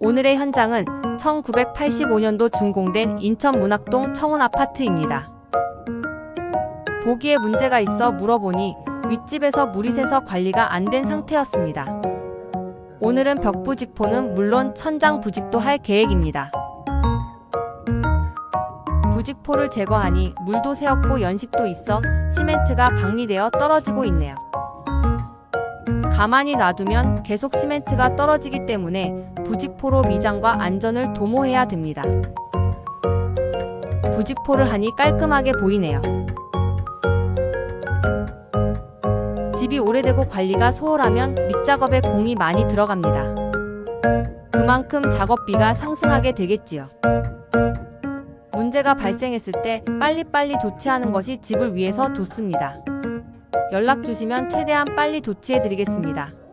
오늘의 현장은 1985년도 준공된 인천 문학동 청운 아파트입니다. 보기에 문제가 있어 물어보니 윗집에서 물이 새서 관리가 안 된 상태였습니다. 오늘은 벽 부직포는 물론 천장 부직도 할 계획입니다. 부직포를 제거하니 물도 새었고 연식도 있어 시멘트가 방리되어 떨어지고 있네요. 가만히 놔두면 계속 시멘트가 떨어지기 때문에 부직포로 미장과 안전을 도모해야 됩니다. 부직포를 하니 깔끔하게 보이네요. 집이 오래되고 관리가 소홀하면 밑작업에 공이 많이 들어갑니다. 그만큼 작업비가 상승하게 되겠지요. 문제가 발생했을 때 빨리빨리 조치하는 것이 집을 위해서 좋습니다. 연락 주시면 최대한 빨리 조치해 드리겠습니다.